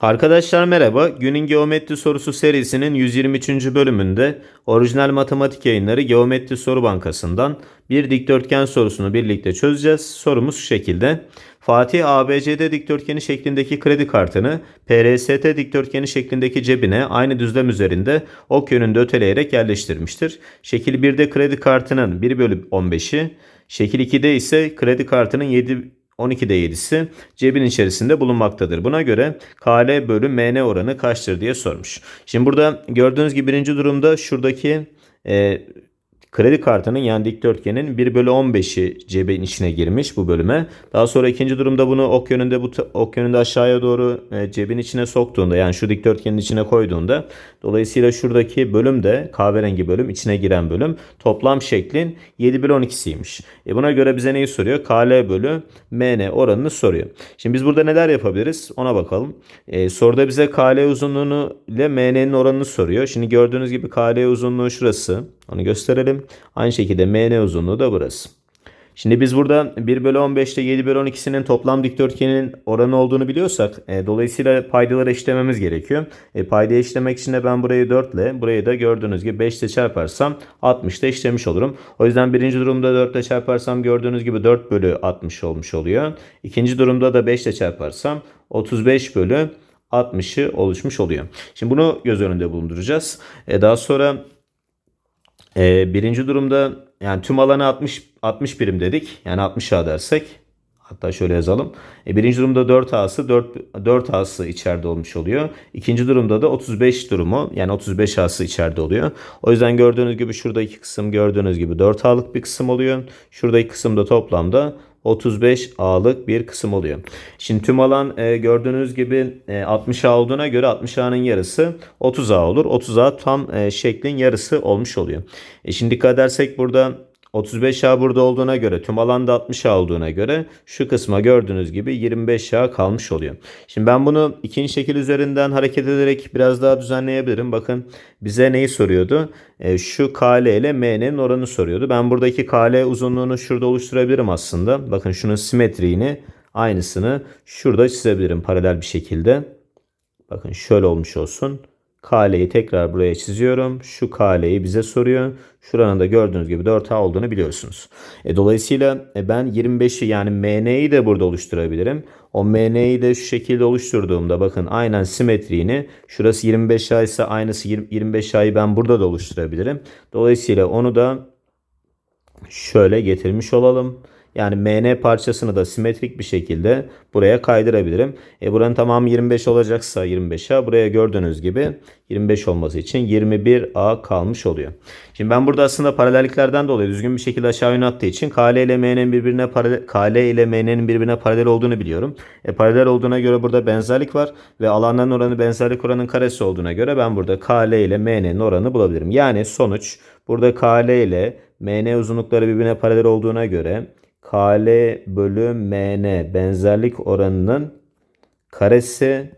Arkadaşlar merhaba. Günün geometri sorusu serisinin 123. bölümünde orijinal matematik yayınları Geometri Soru Bankası'ndan bir dikdörtgen sorusunu birlikte çözeceğiz. Sorumuz şu şekilde. Fatih ABCD dikdörtgeni şeklindeki kredi kartını PRST dikdörtgeni şeklindeki cebine aynı düzlem üzerinde ok yönünde öteleyerek yerleştirmiştir. Şekil 1'de kredi kartının 1 bölü 15'i, şekil 2'de ise kredi kartının 7 12'de 7'si cebin içerisinde bulunmaktadır. Buna göre KL bölü MN oranı kaçtır diye sormuş. Şimdi burada gördüğünüz gibi birinci durumda şuradaki e, kredi kartının yani dikdörtgenin 1 bölü 15'i cebin içine girmiş bu bölüme. Daha sonra ikinci durumda bunu ok yönünde bu ok yönünde aşağıya doğru e, cebin içine soktuğunda yani şu dikdörtgenin içine koyduğunda dolayısıyla şuradaki bölüm de kahverengi bölüm içine giren bölüm toplam şeklin 7 bölü 12'siymiş. E buna göre bize neyi soruyor? KL bölü MN oranını soruyor. Şimdi biz burada neler yapabiliriz? Ona bakalım. E, soruda bize KL uzunluğunu ile MN'nin oranını soruyor. Şimdi gördüğünüz gibi KL uzunluğu şurası. Onu gösterelim. Aynı şekilde MN uzunluğu da burası. Şimdi biz burada 1 bölü 15 ile 7 bölü 12'sinin toplam dikdörtgenin oranı olduğunu biliyorsak e, dolayısıyla paydaları eşlememiz gerekiyor. E, paydayı eşlemek için de ben burayı 4 ile burayı da gördüğünüz gibi 5 ile çarparsam 60 ile eşlemiş olurum. O yüzden birinci durumda 4 ile çarparsam gördüğünüz gibi 4 bölü 60 olmuş oluyor. İkinci durumda da 5 ile çarparsam 35 bölü 60'ı oluşmuş oluyor. Şimdi bunu göz önünde bulunduracağız. E, daha sonra ee, birinci durumda yani tüm alanı 60 60 birim dedik. Yani 60 A dersek hatta şöyle yazalım. E, birinci durumda 4 A'sı 4 4 A'sı içeride olmuş oluyor. İkinci durumda da 35 durumu yani 35 A'sı içeride oluyor. O yüzden gördüğünüz gibi şuradaki kısım gördüğünüz gibi 4 A'lık bir kısım oluyor. Şuradaki kısım da toplamda 35 A'lık bir kısım oluyor. Şimdi tüm alan e, gördüğünüz gibi e, 60 A olduğuna göre 60 A'nın yarısı 30 A olur. 30 A tam e, şeklin yarısı olmuş oluyor. E, şimdi dikkat edersek burada 35 A burada olduğuna göre tüm alanda 60 A olduğuna göre şu kısma gördüğünüz gibi 25 A kalmış oluyor. Şimdi ben bunu ikinci şekil üzerinden hareket ederek biraz daha düzenleyebilirim. Bakın bize neyi soruyordu? E, şu KL ile MN'nin oranı soruyordu. Ben buradaki KL uzunluğunu şurada oluşturabilirim aslında. Bakın şunun simetriğini aynısını şurada çizebilirim paralel bir şekilde. Bakın şöyle olmuş olsun. KL'yi tekrar buraya çiziyorum. Şu KL'yi bize soruyor. Şuranın da gördüğünüz gibi 4A olduğunu biliyorsunuz. E, dolayısıyla e, ben 25'i yani MN'yi de burada oluşturabilirim. O MN'yi de şu şekilde oluşturduğumda bakın aynen simetriğini şurası 25A ise aynısı 25A'yı ben burada da oluşturabilirim. Dolayısıyla onu da şöyle getirmiş olalım. Yani MN parçasını da simetrik bir şekilde buraya kaydırabilirim. E buranın tamamı 25 olacaksa 25A buraya gördüğünüz gibi 25 olması için 21A kalmış oluyor. Şimdi ben burada aslında paralelliklerden dolayı düzgün bir şekilde aşağı yönü attığı için KL ile MN'nin birbirine paralel KL ile MN'nin birbirine paralel olduğunu biliyorum. E paralel olduğuna göre burada benzerlik var ve alanların oranı benzerlik oranının karesi olduğuna göre ben burada KL ile MN'nin oranını bulabilirim. Yani sonuç burada KL ile MN uzunlukları birbirine paralel olduğuna göre KL bölü MN benzerlik oranının karesi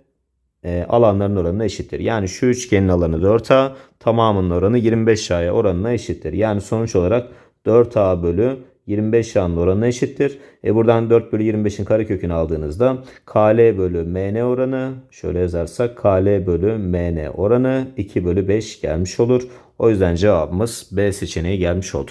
e, alanların oranına eşittir. Yani şu üçgenin alanı 4A tamamının oranı 25A'ya oranına eşittir. Yani sonuç olarak 4A bölü 25A'nın oranına eşittir. E buradan 4 bölü 25'in karekökünü aldığınızda KL bölü MN oranı şöyle yazarsak KL bölü MN oranı 2 bölü 5 gelmiş olur. O yüzden cevabımız B seçeneği gelmiş oldu.